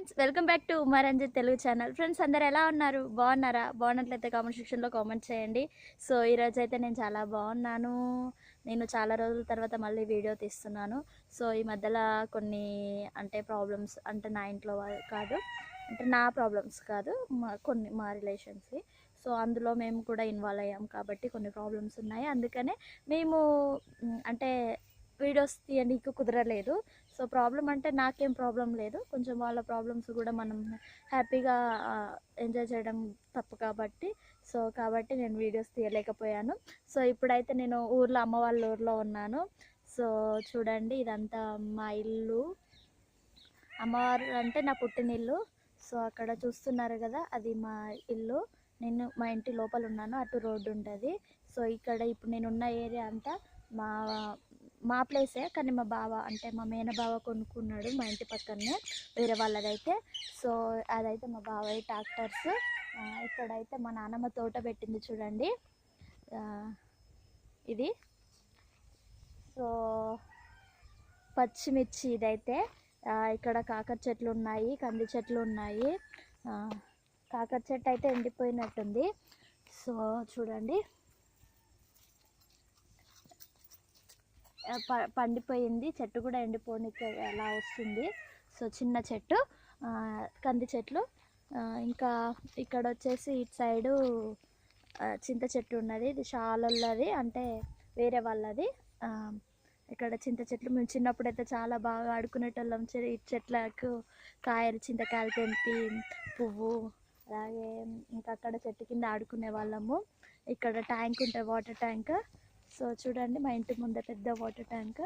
Friends welcome back to Umaranjith Telugu channel. Friends అందరు ఎలా ఉన్నారు? బాగున్నారా? బాగున్నట్లయితే కామెంట్ సెక్షన్లో కామెంట్ చేయండి. సో ఈరోజు అయితే నేను చాలా బాగున్నాను. నేను చాలా రోజుల తర్వాత మళ్ళీ వీడియో తీస్తున్నాను. సో ఈ మధ్యలో కొన్ని అంటే ప్రాబ్లమ్స్ అంటే నా ఇంట్లో కాదు అంటే నా ప్రాబ్లమ్స్ కాదు మా కొన్ని మా రిలేషన్స్వి. సో అందులో మేము కూడా ఇన్వాల్వ్ అయ్యాం కాబట్టి కొన్ని ప్రాబ్లమ్స్ ఉన్నాయి. అందుకనే మేము అంటే వీడియోస్ తీయడానికి కుదరలేదు. సో ప్రాబ్లం అంటే నాకేం ప్రాబ్లం లేదు. కొంచెం వాళ్ళ ప్రాబ్లమ్స్ కూడా మనం హ్యాపీగా ఎంజాయ్ చేయడం తప్పు కాబట్టి. సో కాబట్టి నేను వీడియోస్ తీయలేకపోయాను. సో ఇప్పుడైతే నేను ఊర్లో అమ్మ వాళ్ళ ఊర్లో ఉన్నాను. సో చూడండి ఇదంతా మా ఇల్లు. అమ్మవారు అంటే నా పుట్టినిల్లు సో అక్కడ చూస్తున్నారు కదా అది మా ఇల్లు. నేను మా ఇంటి లోపల ఉన్నాను అటు రోడ్డు ఉంటుంది. సో ఇక్కడ ఇప్పుడు నేను ఉన్న ఏరియా అంతా మా మా ప్లేసే కానీ మా బావ అంటే మా మేన బావ కొనుక్కున్నాడు మా ఇంటి పక్కనే వేరే వాళ్ళదైతే. సో అదైతే మా బావయ్య ట్రాక్టర్స్. ఇక్కడైతే మా నాన్నమ్మ తోట పెట్టింది చూడండి. ఇది. సో పచ్చిమిర్చి ఇదైతే. ఇక్కడ కాకర చెట్లు ఉన్నాయి కంది చెట్లు ఉన్నాయి. కాకర చెట్టు అయితే ఎండిపోయినట్టుంది. సో చూడండి ఆ, ప- పండిపోయింది. చెట్టు కూడా ఎండిపోనికి అలా వస్తుంది? సో చిన్న చెట్టు కంది చెట్లు. ఇంకా ఇక్కడ వచ్చేసి ఇటు సైడు చింత చెట్టు ఉన్నది. ఇది షాలల్లది అంటే వేరే వాళ్ళది. ఇక్కడ చింత చెట్లు మేము చిన్నప్పుడు అయితే చాలా బాగా ఆడుకునేటోళ్ళం. చె- ఈ చెట్లకు కాయలు చింతకాయలు తెంపి పువ్వు అలాగే ఇంకా అక్కడ చెట్టు కింద ఆడుకునే వాళ్ళము. ఇక్కడ ట్యాంక్ ఉంటుంది వాటర్ ట్యాంక్. సో చూడండి మా ఇంటి ముందే పెద్ద వాటర్ ట్యాంక్.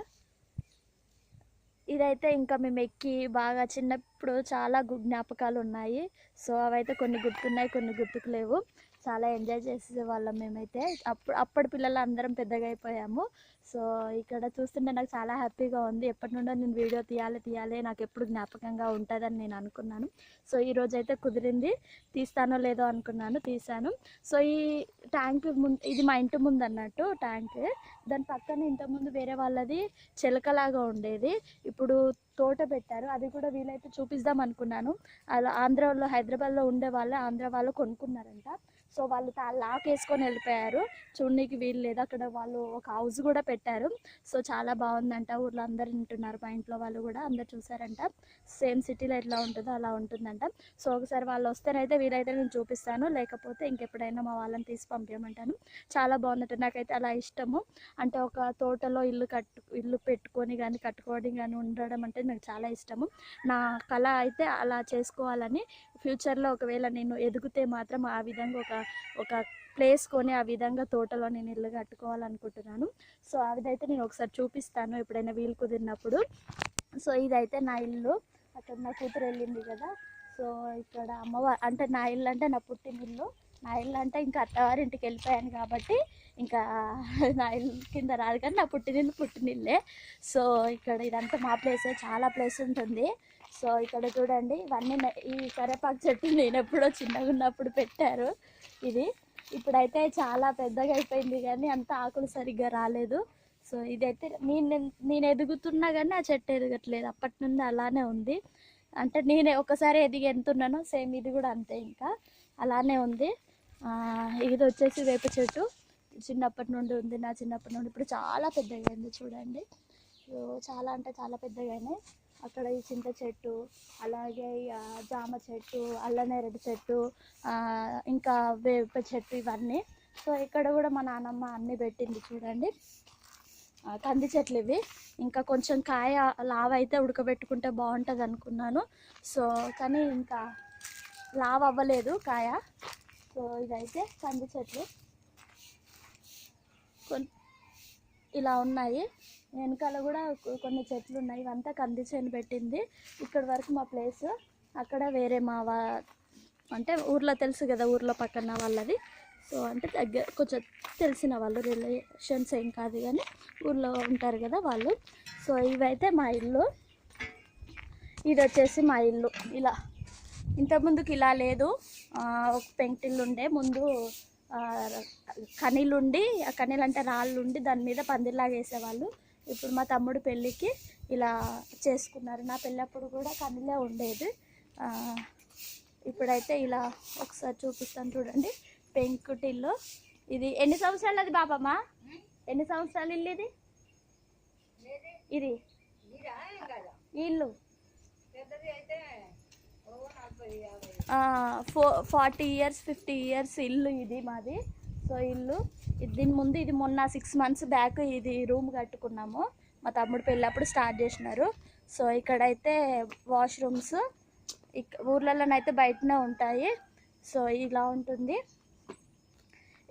ఇదైతే ఇంకా మేము ఎక్కి బాగా చిన్న చిన్నప్పుడు చాలా జ్ఞాపకాలు ఉన్నాయి సో అవైతే కొన్ని గుర్తున్నాయి కొన్ని గుర్తుకు లేవు చాలా ఎంజాయ్ చేసే వాళ్ళం మేమైతే. అప్పుడు అప్పటి పిల్లలు అందరం పెద్దగా అయిపోయాము. సో ఇక్కడ చూస్తుంటే నాకు చాలా హ్యాపీగా ఉంది. ఎప్పటి నుండో నేను వీడియో తీయాలి తీయాలి నాకు ఎప్పుడు జ్ఞాపకంగా ఉంటుందని నేను అనుకున్నాను. సో ఈ రోజు అయితే కుదిరింది. తీస్తానో లేదో అనుకున్నాను తీసాను సో ఈ ట్యాంక్ ముందు ఇది మా ఇంటి ముందు అన్నట్టు ట్యాంక్. దాని పక్కన ఇంతకుముందు వేరే వాళ్ళది చిలకలాగా ఉండేది. ఇప్పుడు తోట పెట్టారు. అది కూడా వీలైతే చూపిద్దాం అనుకున్నాను. అలా ఆంధ్రాలో హైదరాబాద్లో ఉండే వాళ్ళే ఆంధ్ర వాళ్ళు కొనుక్కున్నారంట. సో వాళ్ళు లాక్ వేసుకొని వెళ్ళిపోయారు. చూడడానికి వీలు లేదు. అక్కడ వాళ్ళు ఒక హౌస్ కూడా పెట్టారు. సో చాలా బాగుందంట. ఊర్లో అందరు ఉంటున్నారు మా ఇంట్లో వాళ్ళు కూడా అందరు చూసారంట సేమ్ సిటీలో ఎట్లా ఉంటుందో అలా ఉంటుందంట. సో ఒకసారి వాళ్ళు వస్తేనైతే వీలైతే నేను చూపిస్తాను. లేకపోతే ఇంకెప్పుడైనా మా వాళ్ళని తీసి పంపించమంటాను చాలా బాగుందంట. నాకైతే అలా ఇష్టము. అంటే ఒక తోటలో ఇల్లు కట్టు ఇల్లు పెట్టుకొని కానీ కట్టుకోవడం కానీ ఉండడం అంటే నాకు చాలా ఇష్టము. నా కళ అయితే అలా చేసుకోవాలని ఫ్యూచర్లో ఒకవేళ నేను ఎదిగితే మాత్రం ఆ విధంగా ఒక ఒక ప్లేస్ కొని ఆ విధంగా తోటలో నేను ఇల్లు కట్టుకోవాలనుకుంటున్నాను. సో అదైతే నేను ఒకసారి చూపిస్తాను ఎప్పుడైనా వీలు కుదిరినప్పుడు. సో ఇదైతే నా ఇల్లు. అక్కడ నా కూతురు వెళ్ళింది కదా. సో ఇక్కడ అమ్మవారు అంటే నా ఇల్లు అంటే నా పుట్టిన ఇల్లు. నా ఇల్లు అంటే ఇంకా అత్తవారింటికి వెళ్ళిపోయాను కాబట్టి ఇంకా నా ఇల్లు కింద రాదు కానీ నా పుట్టినిల్లు పుట్టినిల్లే. సో ఇక్కడ ఇదంతా మా ప్లేసే. చాలా ప్లేస్ ఉంటుంది. సో ఇక్కడ చూడండి ఇవన్నీ ఈ కరేపాకు చెట్టు నేను ఎప్పుడో చిన్నగా ఉన్నప్పుడు పెట్టారు. ఇది ఇప్పుడైతే చాలా పెద్దగా అయిపోయింది కానీ అంత ఆకులు సరిగ్గా రాలేదు. సో ఇదైతే నేను నేను ఎదుగుతున్నా కానీ ఆ చెట్టు ఎదగట్లేదు. అప్పటి నుండి అలానే ఉంది. అంటే నేను ఒకసారి ఎదిగి ఎంతున్నాను సేమ్ ఇది కూడా అంతే ఇంకా. అలానే ఉంది. ఇది వచ్చేసి వేప చెట్టు. చిన్నప్పటి నుండి ఉంది నా చిన్నప్పటి నుండి. ఇప్పుడు చాలా పెద్దగా అయింది చూడండి. చాలా అంటే చాలా పెద్దగానే అక్కడ ఈ చింత చెట్టు అలాగే జామ చెట్టు అల్లనేరేడు చెట్టు ఇంకా వేప చెట్టు ఇవన్నీ. సో ఇక్కడ కూడా మా నాన్నమ్మ అన్నీ పెట్టింది చూడండి. కంది చెట్లు ఇవి. ఇంకా కొంచెం కాయ లావ అయితే ఉడకబెట్టుకుంటే బాగుంటుంది అనుకున్నాను. సో కానీ ఇంకా లావ అవ్వలేదు కాయ. సో ఇదైతే కంది చెట్లు. కొన్ని ఇలా ఉన్నాయి. వెనకాల కూడా కొన్ని చెట్లు ఉన్నాయి. ఇవంతా కంది చేను పెట్టింది. ఇక్కడ వరకు మా ప్లేస్. అక్కడ వేరే మా అంటే ఊర్లో తెలుసు కదా ఊర్లో పక్కన వాళ్ళది. సో అంటే దగ్గర కొంచెం తెలిసిన వాళ్ళు రిలేషన్స్ ఏం కాదు కానీ ఊర్లో ఉంటారు కదా వాళ్ళు. సో ఇవైతే మా ఇల్లు. ఇది వచ్చేసి మా ఇల్లు. ఇలా. ఇంతకుముందుకు ఇలా లేదు. ఒక పెంకిటిల్లు ఉండే. ముందు ఆ, కనీలు ఉండి ఆ కనీలు అంటే రాళ్ళు ఉండి దాని మీద పందిర్లాగా వేసేవాళ్ళు. ఇప్పుడు మా తమ్ముడు పెళ్ళికి ఇలా చేసుకున్నారు. నా పెళ్ళప్పుడు కూడా కనీలే ఉండేది. ఇప్పుడైతే ఇలా ఒకసారి చూపిస్తాను చూడండి. పెంకుటిల్లు. ఇది ఎన్ని సంవత్సరాలు అది బాబమ్మ ఎన్ని సంవత్సరాలు ఇల్లు ఇది? ఇది? ఇల్లు. ఫో ఫార్టీ ఇయర్స్ ఫిఫ్టీ ఇయర్స్ ఇల్లు ఇది మాది. సో ఇల్లు దీని ముందు ఇది మొన్న సిక్స్ మంత్స్ బ్యాక్ ఇది రూమ్ కట్టుకున్నాము. మా తమ్ముడు పెళ్ళప్పుడు స్టార్ట్ చేసినారు. సో ఇక్కడైతే వాష్రూమ్స్ ఇక్ ఊర్లలోనైతే బయటనే ఉంటాయి. సో ఇలా ఉంటుంది.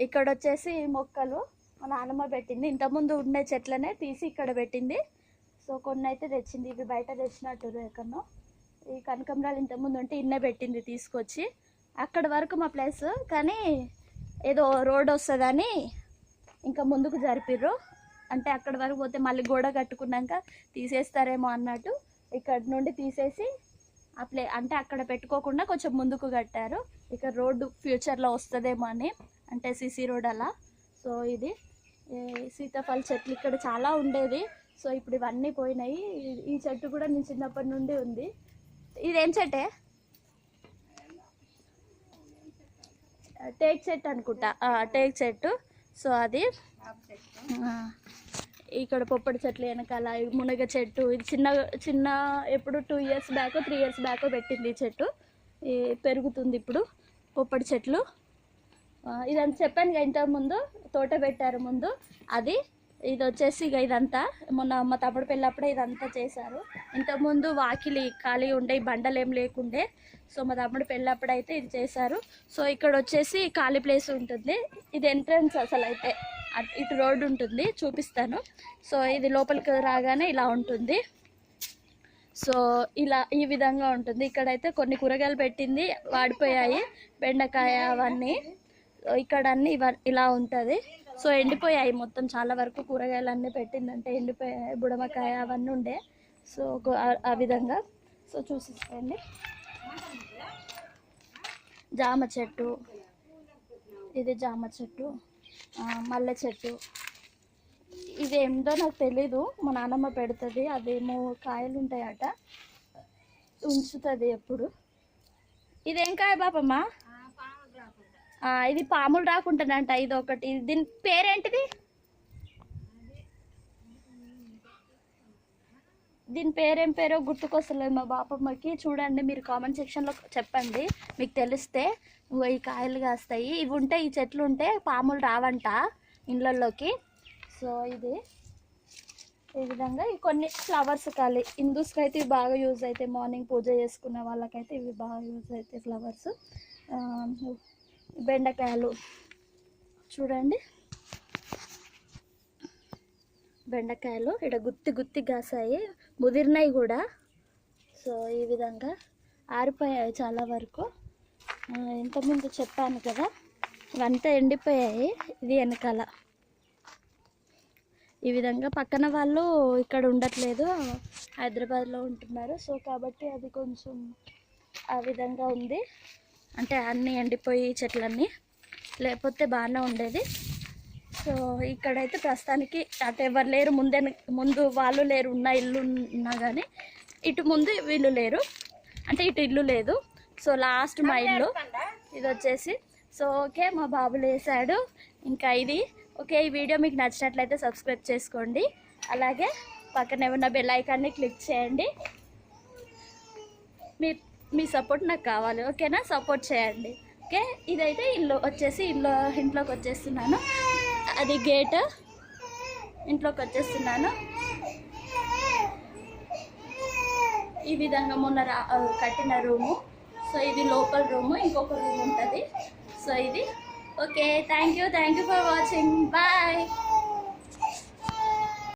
ఇక్కడ వచ్చేసి మొక్కలు మా నాన్నమ్మ పెట్టింది. ఇంతకుముందు ఉండే చెట్లనే తీసి ఇక్కడ పెట్టింది. సో కొన్ని అయితే తెచ్చింది. ఇవి బయట తెచ్చినట్టు ఎక్కడో ఈ కనకంబరాలు ఇంతకుముందు ఉంటే ఇన్నే పెట్టింది తీసుకొచ్చి. అక్కడ వరకు మా ప్లేస్ కానీ ఏదో రోడ్ వస్తుందని ఇంకా ముందుకు జరిపిర్రు. అంటే అక్కడ వరకు పోతే మళ్ళీ గోడ కట్టుకున్నాక తీసేస్తారేమో అన్నట్టు ఇక్కడ నుండి తీసేసి ఆ ప్లే అంటే అక్కడ పెట్టుకోకుండా కొంచెం ముందుకు కట్టారు. ఇక్కడ రోడ్డు ఫ్యూచర్లో వస్తుందేమో అని అంటే సిసి రోడ్ అలా. సో ఇది సీతాఫల చెట్లు ఇక్కడ చాలా ఉండేది సో ఇప్పుడు ఇవన్నీ పోయినాయి. ఈ చెట్టు కూడా నేను చిన్నప్పటి నుండి ఉంది. ఇదేం చెట్టే టేక్ చెట్టు అనుకుంటా. టేక్ చెట్టు సో అది. ఇక్కడ పొప్పడి చెట్లు వెనకాల మునగ చెట్టు ఇది చిన్న చిన్న ఎప్పుడు two years back three years back పెట్టింది ఈ చెట్టు. ఈ పెరుగుతుంది ఇప్పుడు పొప్పడి చెట్లు. ఇదంతా చెప్పాను ఇంతకు ముందు తోట పెట్టారు ముందు. అది ఇది వచ్చేసి ఇక ఇదంతా. మొన్న మా తమ్ముడు పెళ్ళప్పుడు ఇదంతా చేశారు. ఇంతకుముందు వాకిలి ఖాళీ ఉండే బండలు ఏం లేకుండే. సో మా తమ్ముడు పెళ్ళప్పుడు అయితే ఇది చేశారు. సో ఇక్కడ వచ్చేసి ఖాళీ ప్లేస్ ఉంటుంది. ఇది ఎంట్రన్స్ అసలు అయితే. ఇటు రోడ్డు ఉంటుంది. చూపిస్తాను. సో ఇది లోపలికి రాగానే ఇలా ఉంటుంది. సో ఇలా ఈ విధంగా ఉంటుంది. ఇక్కడైతే కొన్ని కూరగాయలు పెట్టింది వాడిపోయాయి. బెండకాయ అవన్నీ. ఇక్కడ అన్ని ఇవ ఇలా ఉంటుంది. సో ఎండిపోయాయి మొత్తం చాలా వరకు కూరగాయలు అన్నీ పెట్టిందంటే ఎండిపోయాయి బుడమకాయ అవన్నీ ఉండే. సో ఆ- విధంగా. సో చూసిస్తాయండి జామ చెట్టు. ఇది జామ చెట్టు. మల్లె చెట్టు. ఇది ఏంటో నాకు తెలీదు. మా నాన్నమ్మ పెడుతుంది. అదేమో కాయలు ఉంటాయట. ఉంచుతుంది ఎప్పుడు. ఇదేం కాయ బాపమ్మా ఇది పాములు రాకుంటానంట ఇది ఒకటి దీని పేరేంటిది? దీని పేరేం పేరో గుర్తుకొస్తలేదు మా బాపమ్మకి. చూడండి మీరు కామెంట్ సెక్షన్లో చెప్పండి. మీకు తెలిస్తే ఈ కాయలు కాస్తాయి. ఇవి ఉంటే ఈ చెట్లు ఉంటే పాములు రావంట ఇండ్లలోకి సో ఇది ఈ విధంగా ఈ కొన్ని ఫ్లవర్స్ కాలి. హిందూస్కి అయితే ఇవి బాగా యూజ్ అవుతాయి మార్నింగ్ పూజ చేసుకున్న వాళ్ళకైతే ఇవి బాగా యూజ్ అవుతాయి ఫ్లవర్స్. బెండకాయలు. చూడండి. బెండకాయలు ఇక్కడ గుత్తి గుత్తి కాసాయి. ముదిరినాయి కూడా. సో ఈ విధంగా ఆరిపోయాయి చాలా వరకు. ఇంతకుముందు చెప్పాను కదా ఇవంతా ఎండిపోయాయి ఇది వెనకాల. ఈ విధంగా పక్కన వాళ్ళు ఇక్కడ ఉండట్లేదు హైదరాబాద్లో ఉంటున్నారు. సో కాబట్టి అది కొంచెం ఆ విధంగా ఉంది. అంటే అన్నీ ఎండిపోయి చెట్లన్నీ లేకపోతే బాగానే ఉండేది. సో ఇక్కడైతే ప్రస్తుతానికి అటు ఎవరు లేరు ముందే ముందు వాళ్ళు లేరు ఉన్న ఇల్లు ఉన్నా కానీ ఇటు ముందు వీళ్ళు లేరు. అంటే ఇటు ఇల్లు లేదు. సో లాస్ట్ మా ఇల్లు. ఇది వచ్చేసి. సో ఓకే మా బాబు లేసాడు. ఇంకా ఇది. ఓకే ఈ వీడియో మీకు నచ్చినట్లయితే సబ్స్క్రైబ్ చేసుకోండి. అలాగే పక్కన ఉన్న బెల్ ఐకాన్ని క్లిక్ చేయండి. మీ సపోర్ట్ నాకు కావాలి ఓకేనా? సపోర్ట్ చేయండి. ఓకే? ఇదైతే ఇల్లు వచ్చేసి ఇల్లు ఇంట్లోకి వచ్చేస్తున్నాను. అది గేట్ ఇంట్లోకి వచ్చేస్తున్నాను. ఈ విధంగా మొన్న రా కట్టిన రూము. సో ఇది లోపల రూము ఇంకొక రూమ్ ఉంటుంది. సో ఇది. Okay thank you thank you for watching. Bye.